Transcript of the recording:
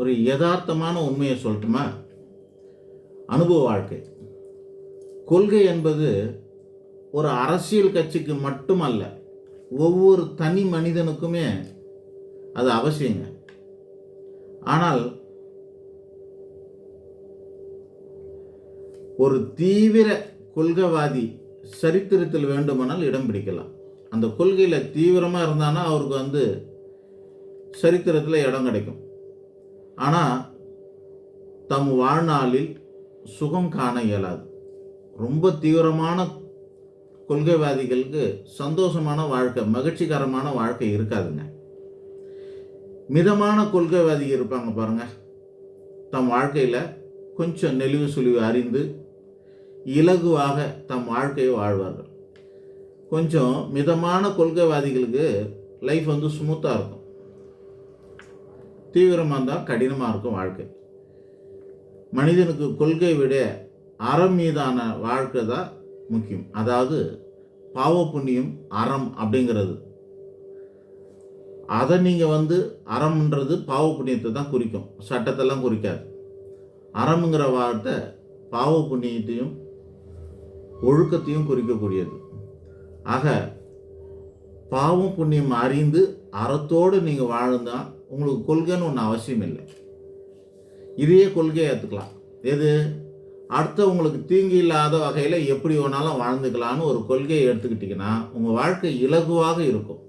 ஒரு யதார்த்தமான உண்மையை சொல்லட்டுமா? அனுபவ வாழ்க்கை. கொள்கை என்பது ஒரு அரசியல் கட்சிக்கு மட்டுமல்ல ஒவ்வொரு தனி மனிதனுக்குமே அது அவசியங்க. ஆனால் ஒரு தீவிர கொள்கைவாதி சரித்திரத்தில் வேண்டுமானால் இடம் பிடிக்கலாம். அந்த கொள்கையில் தீவிரமாக இருந்தானா அவருக்கு வந்து சரித்திரத்தில் இடம் கிடைக்கும். ஆனால் தம் வாழ்நாளில் சுகம் காண இயலாது. ரொம்ப தீவிரமான கொள்கைவாதிகளுக்கு சந்தோஷமான வாழ்க்கை மகிழ்ச்சிகரமான வாழ்க்கை இருக்காதுங்க. மிதமான கொள்கைவாதி இருப்பாங்க பாருங்க. தம் வாழ்க்கையில் கொஞ்சம் நெளிவு சுழிவு அறிந்து இலகுவாக தம் வாழ்க்கையை வாழ்வார்கள். கொஞ்சம் மிதமான கொள்கைவாதிகளுக்கு லைஃப் வந்து ஸ்மூத்தாக இருக்கும். தீவிரமாக இருந்தால் கடினமாக இருக்கும் வாழ்க்கை. மனிதனுக்கு கொள்கை விட அறம் மீதான வாழ்க்கை தான் முக்கியம். அதாவது பாவ புண்ணியம் அறம் அப்படிங்கிறது. அதை நீங்கள் வந்து அறம்ன்றது பாவ புண்ணியத்தை தான் குறிக்கும். சட்டத்தெல்லாம் குறிக்காது. அறம்ங்கிற வார்த்தை பாவ புண்ணியத்தையும் ஒழுக்கத்தையும் குறிக்கக்கூடியது. ஆக பாவம் புண்ணியம் அறிந்து அறத்தோடு நீங்கள் வாழ்ந்தா உங்களுக்கு கொள்கைன்னு ஒன்று அவசியம் இல்லை. இதையே கொள்கையை ஏற்றுக்கலாம் எது? அடுத்தவங்களுக்கு தீங்கு இல்லாத வகையில் எப்படி வேணாலும் வாழ்ந்துக்கலான்னு ஒரு கொள்கையை எடுத்துக்கிட்டிங்கன்னா உங்கள் வாழ்க்கை இலகுவாக இருக்கும்.